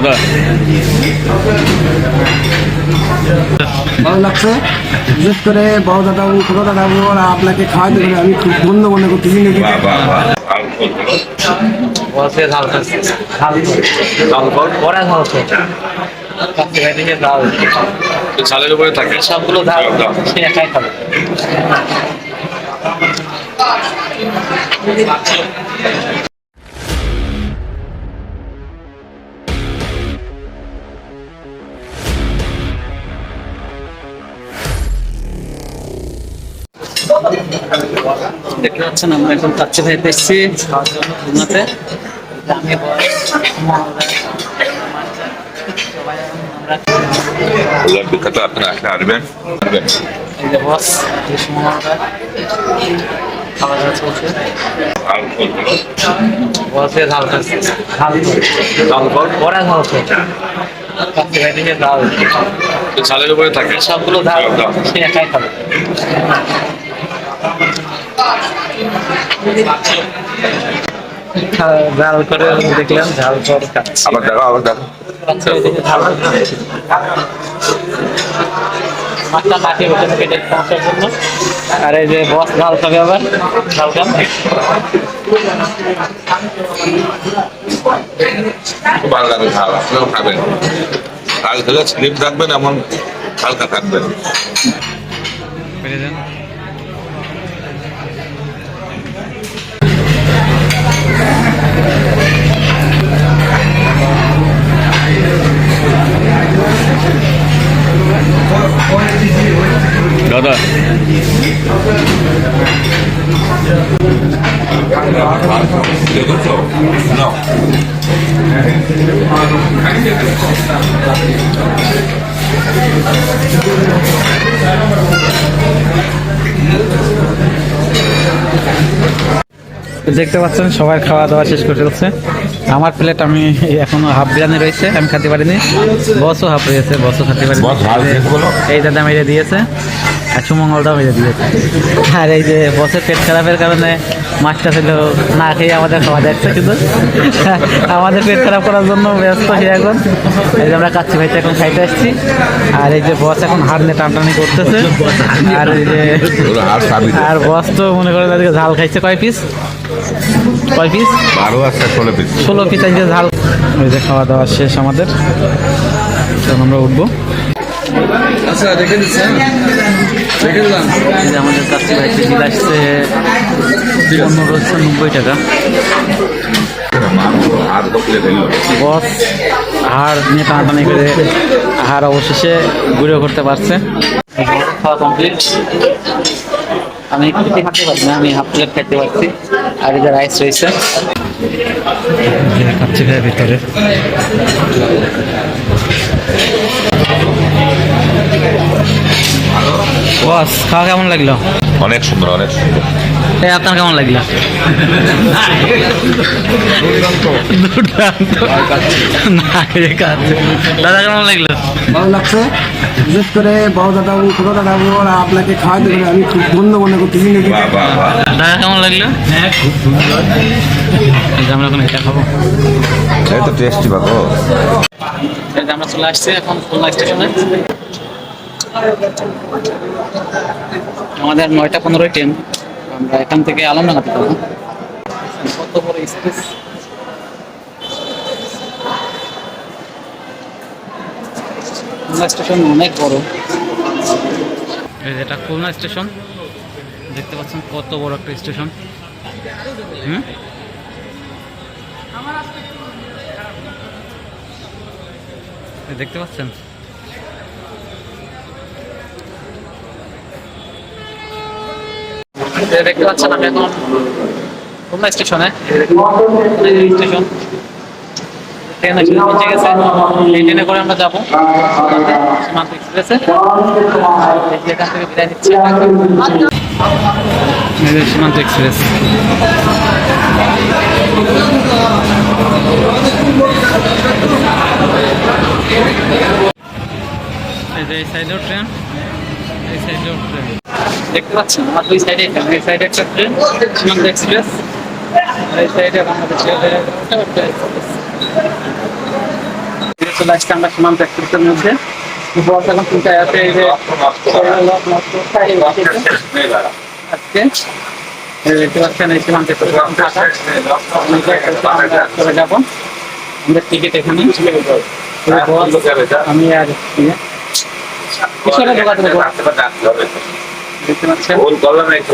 দাদা। ভালো লাগছে? বিশেষ করে বড় দাদাবু ছোট দাদাবু আর আপনাকে খাওয়াতে পেরে আমি খুব ধন্য মনে করতেছি চালের উপরে থাকে। সবগুলো ধার দেখতে পাচ্ছেন আমরা এখন কাচ্চি খাওয়ার জন্য খুলনাতে বিখ্যাত আপনারা আসলে আসবেন আসবেন। খাওয়া দাওয়া চলছে বসে ঝাল খাচ্ছে ঝাল ঝাল ঝাল খাচ্ছে উপরে থাকে সবগুলো ঝাল সে একাই খাবে ঝাল করে দেখলাম ঝাল খাচ্ছে। আবার দেখো আবার দেখো। মাছটা পেটের সমস্যার জন্য। আর এই যে বস ঝাল খাবে আবার ঝাল খান ভালো লাগে ঝাল আপনিও খাবেন। ঝাল খেলে স্লিপ থাকবেন এমন হালকা থাকবেন না দেখতে পাচ্ছেন সবাই খাওয়া দাওয়া শেষ করে ফেলছে। আমার প্লেট আমি এখনও হাফ বিরিয়ানি রয়েছে আমি খেতে পারিনি। বসও হাফ রয়েছে বসও খেতে পারিনি। এই দাদা মেরে দিয়েছে। আর সুমঙ্গলটাও মেরে দিয়েছে আর এই যে বসের পেট খারাপের কারণে মাছটা ছিল না খেয়ে আমাদের খাওয়া যাচ্ছে কিন্তু। আমাদের পেট খারাপ করার জন্য ব্যস্ত হয়ে এখন। এই যে আমরা কাচ্চি ভাইতে এখন খাইতে আসছি। আর এই যে বস এখন হাড় নিয়ে টানটানি করতেছে। আর এই যে আর বস তো মনে করেন আজকে ঝাল খাইছে কয় পিস? কয় পিস? বারো আছে ষোলো পিস। ষোলো পিস আজকে ঝাল। ওই যে খাওয়া দাওয়া শেষ আমাদের। এখন আমরা উঠবো। আচ্ছা দেখে দিচ্ছেন দেখে দিলাম এই যে আমাদের কাছ একটা বিল আসছে পনেরোশো নব্বই টাকা। বস হাড় নিয়ে টানাটানি করে হাড় অবশেষে গুঁড়ো করতে পারছে। খাওয়া কমপ্লিট আমি খেতে খাতে পারছি না আমি হাফ প্লেট খেতে পারছি। আর এই রাইস রয়েছে। খাচ্ছি ভিতরে। বস খাওয়া কেমন লাগল? অনেক সুন্দর অনেক সুন্দর। এই আপনার কেমন লাগল? দুর্দান্ত। দাদা কেমন লাগল? ভালো লাগছে। বিশেষ করে বড় দাদাবু ছোট দাদাবু ওরা আপনাকে খাওয়াতে পারে আমি খুব ধন্য মনে করতেছি দাদা কেমন লাগল? হ্যাঁ খুব সুন্দর আমরা এখন এটা খাব। এই তো টেস্টি এই আমরা চলে আসছি এখন খুলনা স্টেশনে। আমাদের নয়টা পনেরোই ট্রেন আমরা এখান থেকে আলমডাঙ্গাতে যাব কত বড় স্পেস স্টেশন অনেক বড়। এটা খুলনা স্টেশন দেখতে পাচ্ছেন কত বড় একটা স্টেশন দেখতে পাচ্ছেন? দেখতে পাচ্ছেন, আমি এখন স্টেশনে। স্টেশন। ট্রেন আমরা সীমান্ত এক্সপ্রেসে। এক্সপ্রেস। এই সাইডেও ট্রেন, এই সাইডেও ট্রেন। দেখতে পাচ্ছেন? আমার দুই সাইডে এই সাইডে একটা ট্রেন সীমান্ত এক্সপ্রেস এই সাইডে বাংলাদেশ চলে আমরা সীমান্ত এক্সপ্রেসের মধ্যে আমি আর। দেখতে পাচ্ছেন। ভুল করলাম একটু